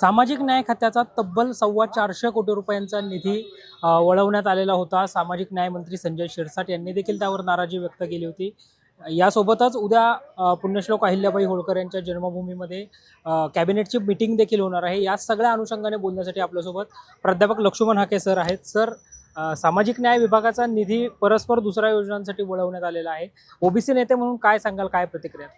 सामाजिक न्याय खात्याचा तब्बल सव्वा चारशे कोटी रुपयांचा निधी वळवण्यात आलेला होता. सामाजिक न्याय मंत्री संजय शिरसाट यांनी देखील त्यावर नाराजी व्यक्त केली होती. यासोबतच उद्या पुण्यश्लोक अहिल्याबाई होळकर यांच्या जन्मभूमीमध्ये कॅबिनेटची मिटिंग देखील होणार आहे. या सगळ्या अनुषंगाने बोलण्यासाठी आपल्यासोबत प्राध्यापक लक्ष्मण हाके सर आहेत. सर सामाजिक न्याय विभागाचा निधी परस्पर दुसऱ्या योजनांसाठी वळवण्यात आलेला आहे. ओबीसी नेते म्हणून काय सांगाल? काय प्रतिक्रिया?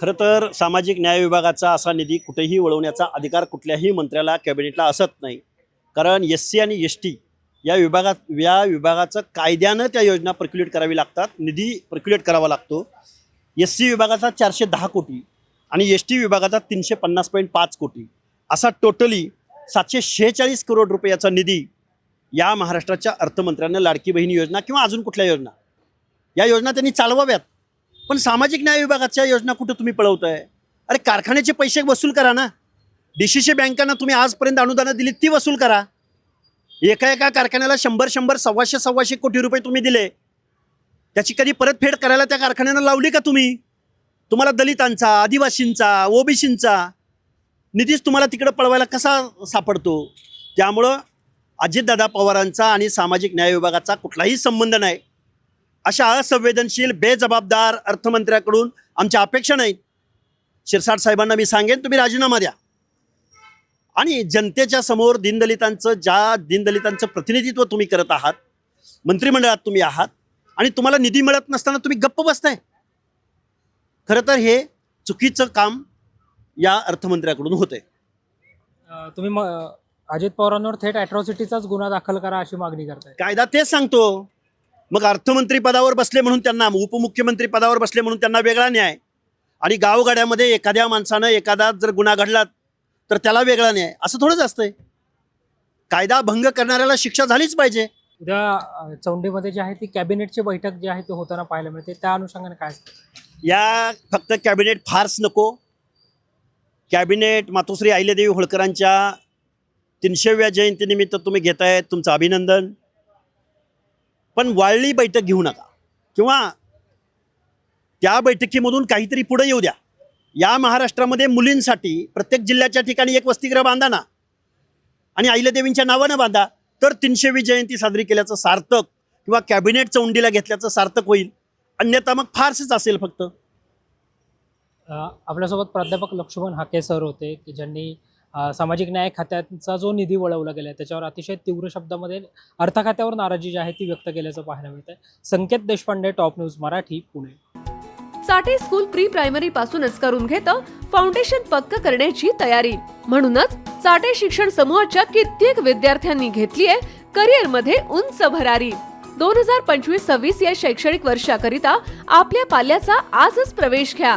खरं तर सामाजिक न्याय विभागाचा असा निधी कुठेही वळवण्याचा अधिकार कुठल्याही मंत्र्याला कॅबिनेटला असत नाही. कारण एस सी आणि एस टी या विभागात या विभागाचं कायद्यानं त्या योजना प्रक्युलेट करावी लागतात निधी प्रक्युलेट करावा लागतो. एस सी विभागाचा चारशे दहा कोटी आणि एस टी विभागाचा तीनशे पन्नास पॉईंट पाच कोटी. असा टोटली सातशे शेहेचाळीस करोड रुपयाचा निधी या महाराष्ट्राच्या अर्थमंत्र्यांना लाडकी बहिणी योजना किंवा अजून कुठल्या योजना? या योजना त्यांनी चालवाव्यात. पण सामाजिक न्याय विभागाच्या योजना कुठं तुम्ही पळवताय? अरे कारखान्याचे पैसे वसूल करा ना. डी सी सी बँकांना तुम्ही आजपर्यंत अनुदानं दिली ती वसूल करा. एका एका कारखान्याला शंभर शंभर सव्वाशे सव्वाशे कोटी रुपये तुम्ही दिले. त्याची कधी परतफेड करायला त्या कारखान्यानं लावली का तुम्ही? तुम्हाला दलितांचा आदिवासींचा ओबीसींचा निधीच तुम्हाला तिकडं पळवायला कसा सापडतो? त्यामुळं अजितदादा पवारांचा आणि सामाजिक न्याय विभागाचा कुठलाही संबंध नाही. अशा असंवेदनशील बेजबाबदार अर्थमंत्र्याकडून आमच्या अपेक्षा नाहीत शिरसाट साहेबांना मी सांगेन तुम्ही राजीनामा द्या. आणि जनतेच्या समोर दीनदलितांचं ज्या दीनदलितांचं प्रतिनिधित्व तुम्ही करत आहात मंत्रिमंडळात तुम्ही आहात आणि तुम्हाला निधी मिळत नसताना तुम्ही गप्प बसताय. खरं तर हे चुकीचं काम या अर्थमंत्र्याकडून होतंय. अ, तुम्ही अजित पवारांवर थेट अॅट्रॉसिटीचाच गुन्हा दाखल करा अशी मागणी करताय. कायदा तेच सांगतो. मग अर्थमंत्री पदावर बसले म्हणून त्यांना उपमुख्यमंत्री पदावर बसले म्हणून त्यांना वेगळा न्याय. आणि गावगाड्यामध्ये एखाद्या माणसानं एखादा जर गुन्हा घडला तर त्याला वेगळा न्याय. असं थोडंच असतंय कायदा भंग करणाऱ्याला शिक्षा झालीच पाहिजे. उद्या चौंडीमध्ये जी आहे ती कॅबिनेटची बैठक जी आहे ती होताना पाहायला मिळते. त्या अनुषंगाने काय या फक्त कॅबिनेट फार्स नको. कॅबिनेट मातोश्री अहिल्यादेवी होळकरांच्या तीनशेव्या जयंतीनिमित्त तुम्ही घेताय तुमचं अभिनंदन. पण वाळली बैठक घेऊ नका. किंवा त्या बैठकीमधून काहीतरी पुढे येऊ द्या. या महाराष्ट्रामध्ये मुलींसाठी प्रत्येक जिल्ह्याच्या ठिकाणी एक वसतिगृह बांधा ना. आणि अहिल्यादेवींच्या नावानं बांधा. तर तीनशेवी जयंती साजरी केल्याचं सार्थक किंवा कॅबिनेट चौंडीला घेतल्याचं सार्थक होईल. अन्यथा मग फारसच असेल फक्त. आपल्यासोबत प्राध्यापक लक्ष्मण हाके सर होते की ज्यांनी सामाजिक न्याय खात्याचा जो निधी वळवला गेला त्याच्यावर अतिशय तीव्र शब्दामध्ये अर्थ खात्यावर नाराजी जी आहे ती व्यक्त केल्याचं पाहायला मिळतंय. Sanket Deshpande top news Marathi Pune. Sathe school pre primary पासूनच करून घेतं फाउंडेशन पक्क करण्याची तयारी. म्हणूनच साठे शिक्षण समूहाच्या कित्येक विद्यार्थ्यांनी घेतलीये करिअरमध्ये उंच भरारी. दोन हजार पंचवीस सव्वीस या शैक्षणिक वर्षाकरिता आपल्या पाल्याचा आजच प्रवेश घ्या.